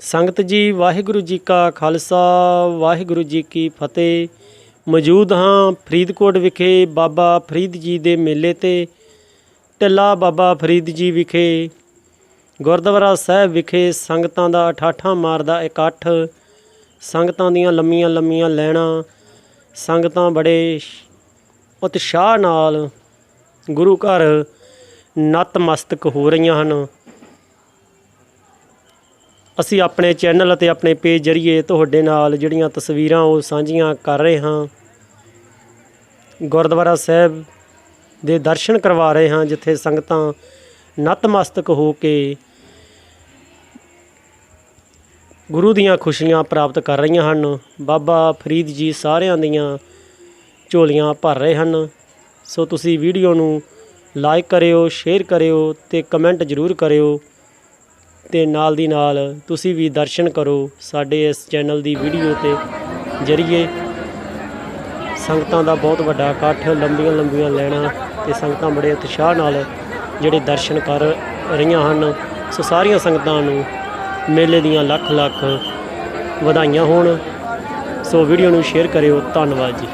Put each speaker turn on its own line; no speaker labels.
ਸੰਗਤ ਜੀ, ਵਾਹਿਗੁਰੂ ਜੀ ਕਾ ਖਾਲਸਾ, ਵਾਹਿਗੁਰੂ ਜੀ ਕੀ ਫਤਿਹ। ਮੌਜੂਦ ਹਾਂ ਫਰੀਦਕੋਟ ਵਿਖੇ ਬਾਬਾ ਫਰੀਦ ਜੀ ਦੇ ਮੇਲੇ ਤੇ ਟਿੱਲਾ ਬਾਬਾ ਫਰੀਦ ਜੀ ਵਿਖੇ। ਗੁਰਦੁਆਰਾ ਸਾਹਿਬ ਵਿਖੇ ਸੰਗਤਾਂ ਦਾ ਠਾਠਾਂ ਮਾਰਦਾ ਇਕੱਠ ਸੰਗਤਾਂ ਦੀਆਂ ਲੰਮੀਆਂ ਲੰਮੀਆਂ ਲੈਣਾ। ਸੰਗਤਾਂ ਬੜੇ ਉਤਸ਼ਾਹ ਨਾਲ ਗੁਰੂ ਘਰ ਨਤਮਸਤਕ ਹੋ ਰਹੀਆਂ ਹਨ। ਅਸੀਂ ਆਪਣੇ ਚੈਨਲ ਅਤੇ ਆਪਣੇ ਪੇਜ ਜਰੀਏ ਤੁਹਾਡੇ ਨਾਲ ਜਿਹੜੀਆਂ ਤਸਵੀਰਾਂ ਉਹ ਸਾਂਝੀਆਂ ਕਰ ਰਹੇ ਹਾਂ। ਗੁਰਦੁਆਰਾ ਸਾਹਿਬ ਦੇ ਦਰਸ਼ਨ ਕਰਵਾ ਰਹੇ ਹਾਂ, ਜਿੱਥੇ ਸੰਗਤਾਂ ਨਤਮਸਤਕ ਹੋ ਕੇ ਗੁਰੂ ਦੀਆਂ ਖੁਸ਼ੀਆਂ ਪ੍ਰਾਪਤ ਕਰ ਰਹੀਆਂ ਹਨ। ਬਾਬਾ ਫਰੀਦ ਜੀ ਸਾਰਿਆਂ ਦੀਆਂ ਝੋਲੀਆਂ ਭਰ ਰਹੇ ਹਨ। ਸੋ ਤੁਸੀਂ ਵੀਡੀਓ ਨੂੰ ਲਾਈਕ ਕਰਿਓ, ਸ਼ੇਅਰ ਕਰਿਓ ਤੇ ਕਮੈਂਟ ਜ਼ਰੂਰ ਕਰਿਓ। ਤੇ ਨਾਲ ਦੀ ਨਾਲ ਤੁਸੀਂ ਵੀ ਦਰਸ਼ਨ ਕਰੋ ਸਾਡੇ ਇਸ ਚੈਨਲ ਦੀ ਵੀਡੀਓ ਤੇ ਜਰੀਏ ਸੰਗਤਾਂ ਦਾ ਬਹੁਤ ਵੱਡਾ ਇਕੱਠ ਲੰਬੀਆਂ ਲੰਬੀਆਂ ਲੈਣਾ ਤੇ ਸੰਗਤਾਂ ਬੜੇ ਉਤਸ਼ਾਹ ਨਾਲ ਜਿਹੜੇ ਦਰਸ਼ਨ ਕਰ ਰਹੀਆਂ ਹਨ। ਸੋ ਸਾਰੀਆਂ ਸੰਗਤਾਂ ਨੂੰ ਮੇਲੇ ਦੀਆਂ ਲੱਖ ਲੱਖ ਵਧਾਈਆਂ ਹੋਣ। ਸੋ ਵੀਡੀਓ ਨੂੰ ਸ਼ੇਅਰ ਕਰਿਓ। ਧੰਨਵਾਦ ਜੀ।